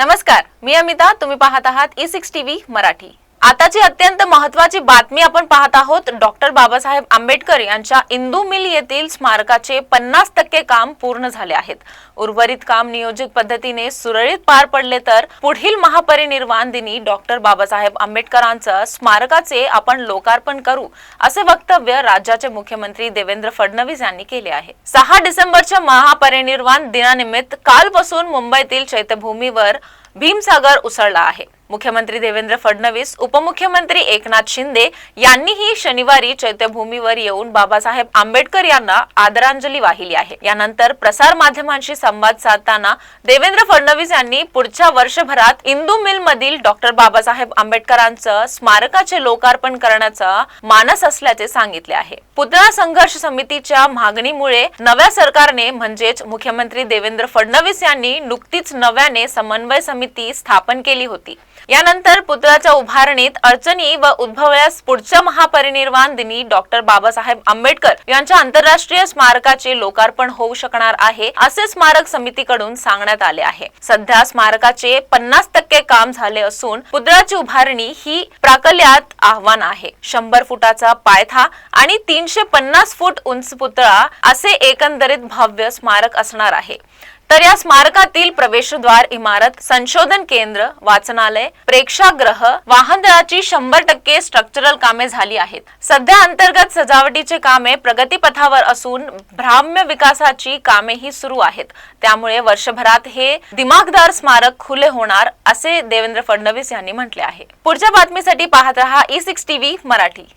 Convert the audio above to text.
नमस्कार मी अमिता तुम्ही पाहत आहात ई सिक्स टीव्ही मराठी. आताची अत्यंत महत्वाची बातमी आपण पाहत आहोत. डॉक्टर बाबासाहेब आंबेडकर यांच्या इंदू मिल येथील स्मारकाचे पन्नास टक्के काम पूर्ण झाले आहेत. उर्वरित काम नियोजित पद्धतीने सुरळीत पार पडले तर पुढील महापरिनिर्वाण दिनी डॉक्टर बाबासाहेब आंबेडकरांचं स्मारकाचे आपण लोकार्पण करू असे वक्तव्य राज्याचे मुख्यमंत्री देवेंद्र फडणवीस यांनी केले आहे. सहा डिसेंबरच्या महापरिनिर्वाण दिनानिमित्त कालपासून मुंबईतील चैत्यभूमीवर भीमसागर उसळला आहे. मुख्यमंत्री देवेंद्र फडणवीस उपमुख्यमंत्री एकनाथ शिंदे यांनीही शनिवारी चैत्यभूमीवर येऊन बाबासाहेब आंबेडकर यांना आदरांजली वाहिली आहे. यानंतर प्रसार माध्यमांशी संवाद साधताना देवेंद्र फडणवीस यांनी पुढच्या वर्षभरात इंदू मिल मधील डॉक्टर बाबासाहेब आंबेडकरांचं स्मारकाचे लोकार्पण करण्याचा मानस असल्याचे सांगितले आहे. पुतळा संघर्ष समितीच्या मागणीमुळे नव्या सरकारने म्हणजेच मुख्यमंत्री देवेंद्र फडणवीस यांनी नुकतीच नव्याने समन्वय समिती स्थापन केली होती. यानंतर पुतळ्याच्या उभारणीत अडचणी व उद्भवल्यास पुढच्या महापरिनिर्वाण दिनी डॉक्टर बाबासाहेब आंबेडकर यांच्या आंतरराष्ट्रीय स्मारकाचे लोकार्पण होऊ शकणार आहे असे स्मारक समितीकडून सांगण्यात आले आहे. सध्या स्मारकाचे पन्नास टक्के काम झाले असून पुतळ्याची उभारणी ही प्राकल्यात आव्हान आहे. शंभर फुटाचा पायथा आणि तीनशे पन्नास फूट उंच पुतळा असे एकंदरीत भव्य स्मारक असणार आहे. तर या स्मारकातील प्रवेशद्वार इमारत संशोधन केंद्र वाचनालय प्रेक्षागृह वाहनदळाची शंभर टक्के स्ट्रक्चरल कामे झाली आहेत. सध्या अंतर्गत सजावटीचे कामे प्रगतीपथावर असून भ्राम्य विकासाची कामेही सुरू आहेत. त्यामुळे वर्षभरात हे दिमागदार स्मारक खुले होणार असे देवेंद्र फडणवीस यांनी म्हटले आहे. पुढच्या बातमीसाठी पाहत रहा ई सिक्स टीव्ही मराठी.